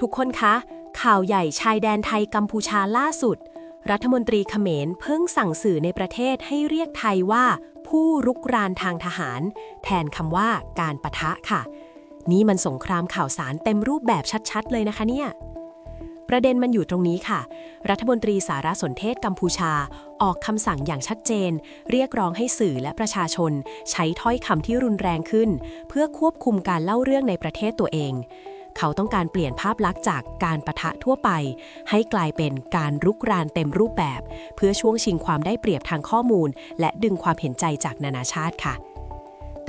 ทุกคนคะ ข่าวใหญ่ชายแดนไทยกัมพูชาล่าสุด รัฐมนตรีเขมรเพิ่งสั่งสื่อในประเทศให้เรียกไทยว่า ผู้รุกรานทางทหาร แทนคำว่าการปะทะค่ะ นี่มันสงครามข่าวสารเต็มรูปแบบชัดๆ เลยนะคะเนี่ยประเด็นมันอยู่ตรงนี้ค่ะ รัฐมนตรีสารสนเทศกัมพูชา ออกคำสั่งอย่างชัดเจน เรียกร้องให้สื่อและประชาชน ใช้ถ้อยคำที่รุนแรงขึ้น เพื่อควบคุมการเล่าเรื่องในประเทศตัวเอง เขาต้องการเปลี่ยนภาพลักษณ์จากการประทะทั่วไป ให้กลายเป็นการรุกรานเต็มรูปแบบ เพื่อช่วงชิงความได้เปรียบทางข้อมูล และดึงความเห็นใจจากนานาชาติค่ะ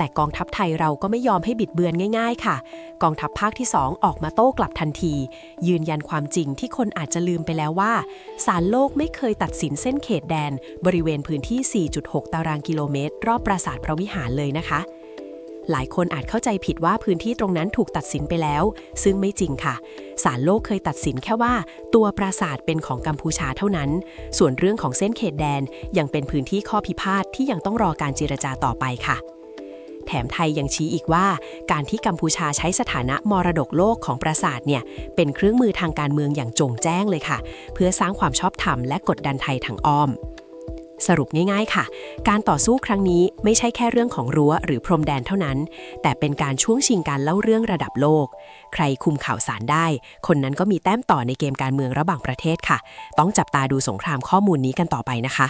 แต่กองทัพไทยเราก็ไม่ยอมให้บิดเบือนง่าย ๆ ค่ะ กองทัพภาคที่ 2 ออกมาโต้กลับทันที ยืนยันความจริงที่คนอาจจะลืมไปแล้วว่าศาลโลกไม่เคยตัดสินเส้นเขตแดน บริเวณพื้นที่ 4.6 ตารางกิโลเมตร รอบปราสาทพระวิหารเลยนะคะ หลายคนอาจเข้าใจผิดว่าพื้นที่ตรงนั้นถูกตัดสินไปแล้ว ซึ่งไม่จริงค่ะ ศาลโลกเคยตัดสินแค่ว่า ตัวปราสาทเป็นของกัมพูชาเท่านั้น ส่วนเรื่องของเส้นเขตแดนยังเป็นพื้นที่ข้อพิพาทที่ยังต้องรอการเจรจาต่อไปค่ะแถมไทยยังชี้อีกว่า การที่กัมพูชาใช้สถานะมรดกโลกของปราสาทเนี่ย เป็นเครื่องมือทางการเมืองอย่างจงแจ้งเลยค่ะ เพื่อสร้างความชอบธรรมและกดดันไทยทางอ้อม สรุปง่ายๆค่ะ การต่อสู้ครั้งนี้ไม่ใช่แค่เรื่องของรั้วหรือพรมแดนเท่านั้น แต่เป็นการช่วงชิงการเล่าเรื่องระดับโลก ใครคุมข่าวสารได้ คนนั้นก็มีแต้มต่อในเกมการเมืองระหว่างประเทศค่ะ ต้องจับตาดูสงครามข้อมูลนี้กันต่อไปนะคะ